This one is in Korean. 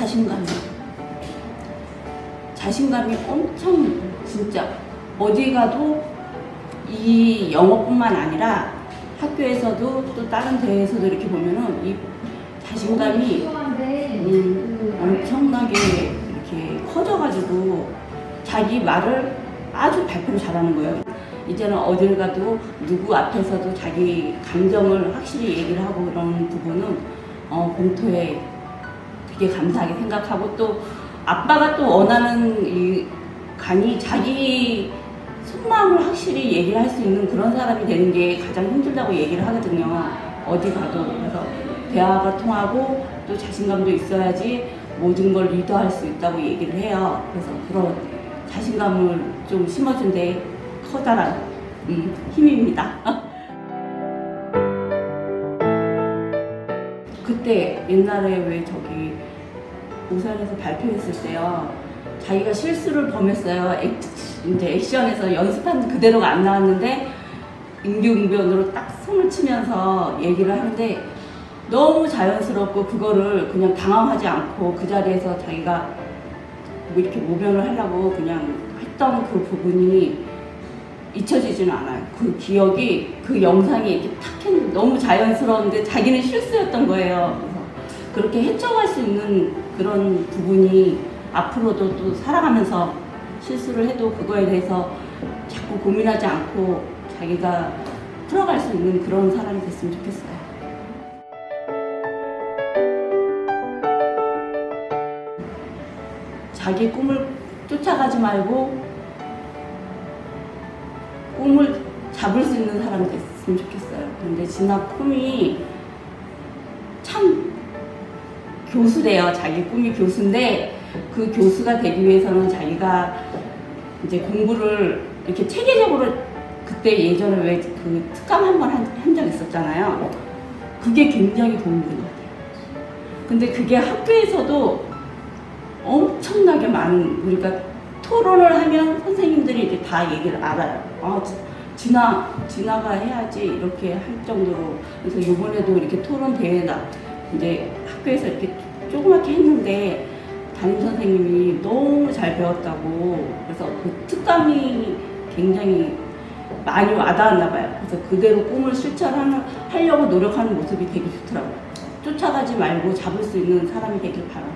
자신감이 자신감이 엄청 진짜 어디 가도 이 영어뿐만 아니라 학교에서도 또 다른 대회에서도 이렇게 보면은 이 자신감이 음, 엄청나게 이렇게 커져가지고 자기 말을 아주 발표를 잘하는 거예요. 이제는 어딜 가도 누구 앞에서도 자기 감정을 확실히 얘기를 하고 그런 부분은 어, 공토에 되게 감사하게 생각하고 또 아빠가 또 원하는 이 간이 자기 속마음을 확실히 얘기를 할 수 있는 그런 사람이 되는 게 가장 힘들다고 얘기를 하거든요. 어디 가도. 그래서 대화가 통하고 또 자신감도 있어야지 모든 걸 리더할 수 있다고 얘기를 해요. 그래서 그런 자신감을 좀 심어준 데 커다란 음, 힘입니다. 그때 옛날에 왜 저기 우산에서 발표했을 때요. 자기가 실수를 범했어요. 액, 이제 액션에서 연습한 그대로가 안 나왔는데 임기응변으로 딱 손을 치면서 얘기를 하는데 너무 자연스럽고 그거를 그냥 당황하지 않고 그 자리에서 자기가 뭐 이렇게 모변을 하려고 그냥 했던 그 부분이 잊혀지지는 않아요. 그 기억이 그 영상이 이렇게 탁 했는데 너무 자연스러운데 자기는 실수였던 거예요. 그래서 그렇게 헤쳐갈 수 있는 그런 부분이 앞으로도 또 살아가면서 실수를 해도 그거에 대해서 자꾸 고민하지 않고 자기가 풀어갈 수 있는 그런 사람이 됐으면 좋겠어요. 자기 꿈을 쫓아가지 말고 꿈을 잡을 수 있는 사람이 됐으면 좋겠어요. 근데 진아 꿈이 참 교수래요. 자기 꿈이 교수인데 그 교수가 되기 위해서는 자기가 이제 공부를 이렇게 체계적으로 그때 예전에 왜 그 특강 한 번 한 적 있었잖아요. 그게 굉장히 도움이 된것 같아요. 근데 그게 학교에서도 엄청나게 많은 그러니까 토론을 하면 선생님들이 이제 다 얘기를 알아요. 아, 지- 진아, 진아가 해야지 이렇게 할 정도로 그래서 이번에도 이렇게 토론 대회나 이제 학교에서 이렇게 조그맣게 했는데 담임 선생님이 너무 잘 배웠다고 그래서 그 특감이 굉장히 많이 와닿았나 봐요. 그래서 그대로 꿈을 실천하는 하려고 노력하는 모습이 되게 좋더라고요. 쫓아가지 말고 잡을 수 있는 사람이 되길 바라요.